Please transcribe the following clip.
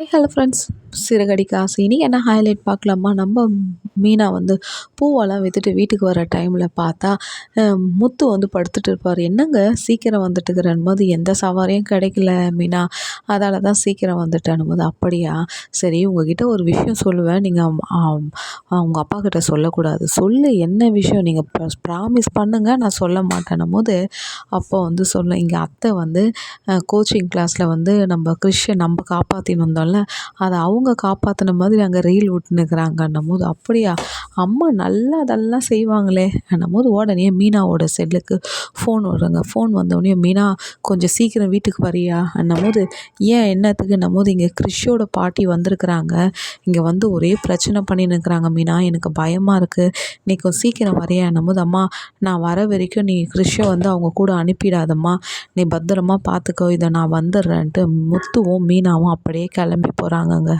Hello friends Siragadikka ஆசை. இன்னைக்கு என்ன ஹைலைட் பார்க்கலாமா? நம்ம மீனா வந்து பூவெல்லாம் விற்றுட்டு வீட்டுக்கு வர டைமில் பார்த்தா முத்து வந்து படுத்துட்டு இருப்பார். என்னங்க? சீக்கிரம் வந்துட்டுக்கிறன் போது எந்த சவாரியும் கிடைக்கல மீனா. அதால தான் சீக்கிரம் வந்துட்டேன் போது அப்படியா? சரி உங்ககிட்ட ஒரு விஷயம் சொல்லுவேன். நீங்கள் உங்கள் அப்பா கிட்ட சொல்லக்கூடாது. சொல்லு என்ன விஷயம்? நீங்கள் ப்ராமிஸ் பண்ணுங்க. நான் சொல்ல மாட்டேன்னும் போது அப்போ வந்து சொல்ல இங்கே அத்தை வந்து கோச்சிங் கிளாஸில் வந்து நம்ம கிறிஷை நம்ம காப்பாற்றின்னு வந்தோம்ல அதை அவங்க காப்பாற்றின மாதிரி அங்கே ரீல் விட்டுனுக்குறாங்கன்னும் போது அப்படியா? அம்மா நல்லா அதெல்லாம் செய்வாங்களே. என்னும் போது உடனே மீனாவோட செல்லுக்கு ஃபோன் வருங்க. ஃபோன் வந்தோடனே மீனா கொஞ்சம் சீக்கிரம் வீட்டுக்கு வரியா? என்னும் போது ஏன் என்னத்துக்கு? போது இங்கே கிறிஷோட பாட்டி வந்திருக்குறாங்க. இங்கே வந்து ஒரே பிரச்சனை பண்ணின்னு இருக்கிறாங்க மீனா. எனக்கு பயமாக இருக்குது நீ கொஞ்சம் சீக்கிரம் வரியா? என்னும் போது அம்மா நான் வர வரைக்கும் நீ கிறிஷை வந்து அவங்க கூட அனுப்பிடாதம்மா. நீ பத்திரமா பார்த்துக்கோ இதை நான் வந்துடுறேன்ட்டு முத்துவும் மீனாவும் அப்படியே கிளம்பி போகிறாங்கங்க